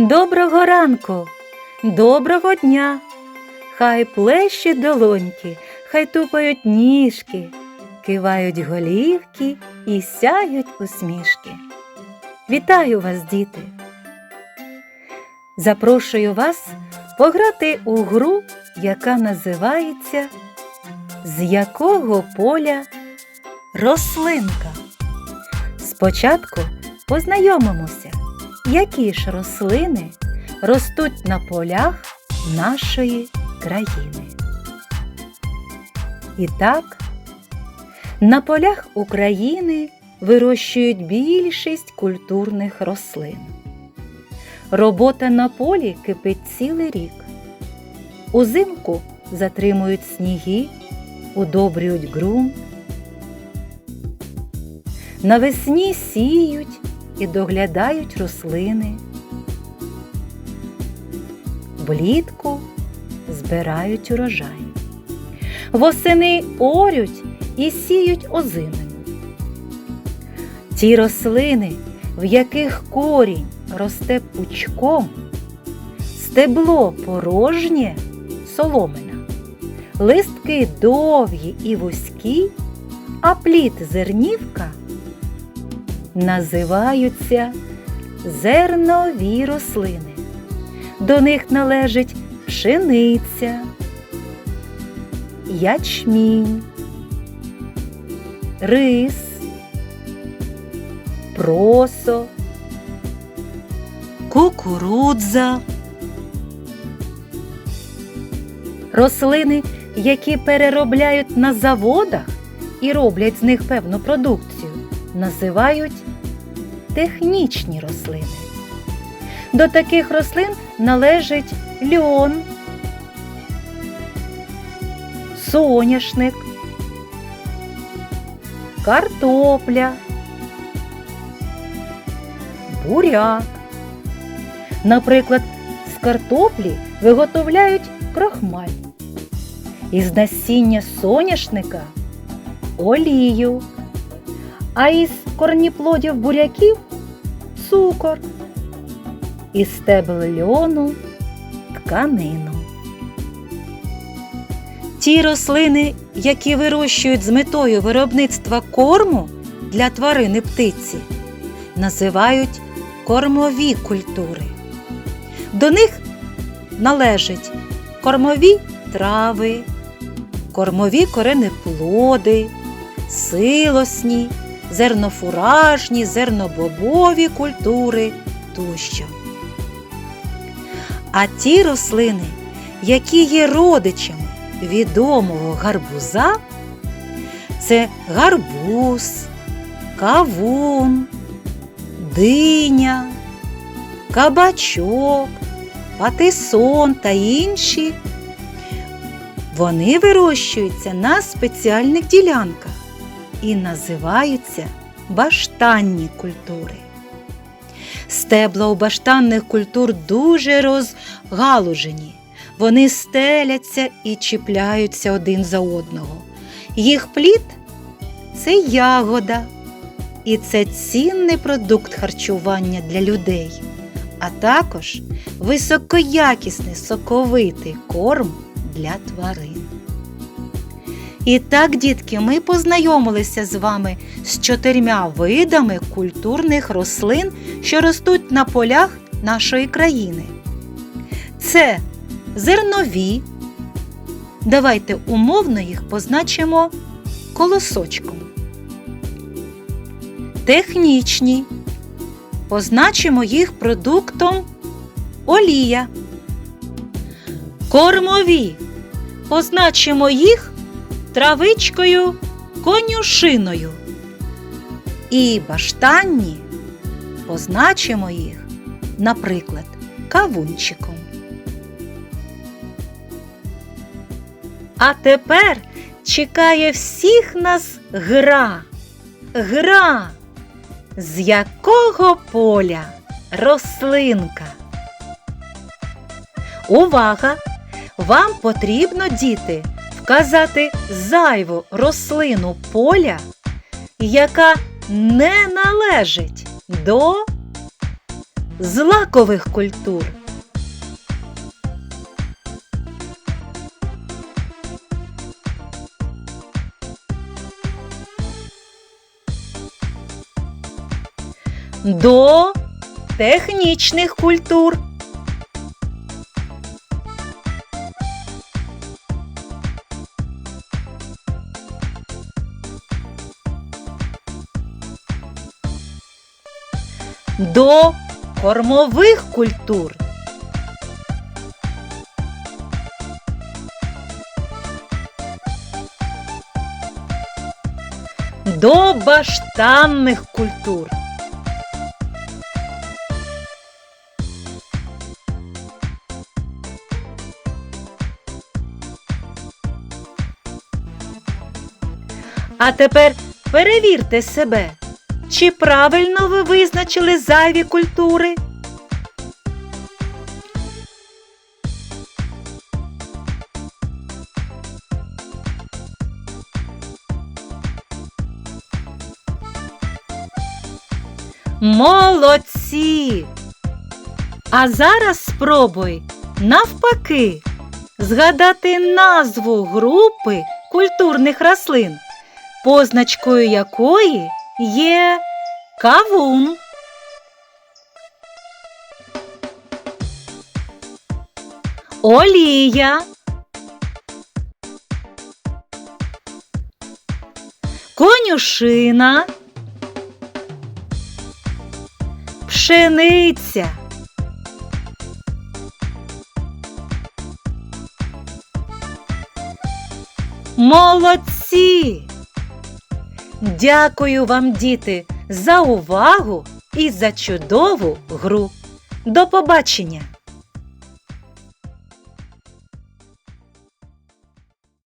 Доброго ранку, доброго дня. Хай плещуть долоньки, хай тупають ніжки, кивають голівки і сяють усмішки. Вітаю вас, діти! Запрошую вас пограти у гру, яка називається З якого поля рослинка. Спочатку познайомимося, які ж рослини ростуть на полях нашої країни. І так, на полях України вирощують більшість культурних рослин. Робота на полі кипить цілий рік. Узимку затримують сніги, удобрюють ґрунт. Навесні сіють і доглядають рослини. Влітку збирають урожай. Восени орють і сіють озимину. Ті рослини, в яких корінь росте пучком, стебло порожнє соломина, листки довгі і вузькі, а плід зернівка називаються зернові рослини. До них належить пшениця, ячмінь, рис, просо, кукурудза. Рослини, які переробляють на заводах і роблять з них певну продукцію, називають технічні рослини. До таких рослин належить льон, соняшник, картопля, буряк. Наприклад, з картоплі виготовляють крохмаль, із насіння соняшника олію, а із корніплодів буряків цукор, із стебел льону тканину. Ті рослини, які вирощують з метою виробництва корму для тварини птиці, називають кормові культури. До них належать кормові трави, кормові коренеплоди, силосні, зернофуражні, зернобобові культури тощо. А ті рослини, які є родичами відомого гарбуза, це гарбуз, кавун, диня, кабачок, патисон та інші. Вони вирощуються на спеціальних ділянках і називаються баштанні культури. Стебла у баштанних культур дуже розгалужені. Вони стеляться і чіпляються один за одного. Їх плід це ягода, і це цінний продукт харчування для людей, а також високоякісний соковитий корм для тварин. І так, дітки, ми познайомилися з вами з чотирма видами культурних рослин, що ростуть на полях нашої країни. Це зернові. Давайте умовно їх позначимо колосочком. Технічні. Позначимо їх продуктом олія. Кормові. Позначимо їх травичкою конюшиною. І баштанні позначимо їх, наприклад, кавунчиком. А тепер чекає всіх нас гра. Гра, з якого поля рослинка. Увага! Вам потрібно, діти, вказати зайву рослину поля, яка не належить до злакових культур. До технічних культур. До кормових культур. До баштанних культур. А тепер перевірте себе, чи правильно ви визначили зайві культури? Молодці! А зараз спробуй навпаки згадати назву групи культурних рослин, позначкою якої є кавун. Олія. Конюшина. Пшениця. Молодці! Дякую вам, діти, за увагу і за чудову гру. До побачення!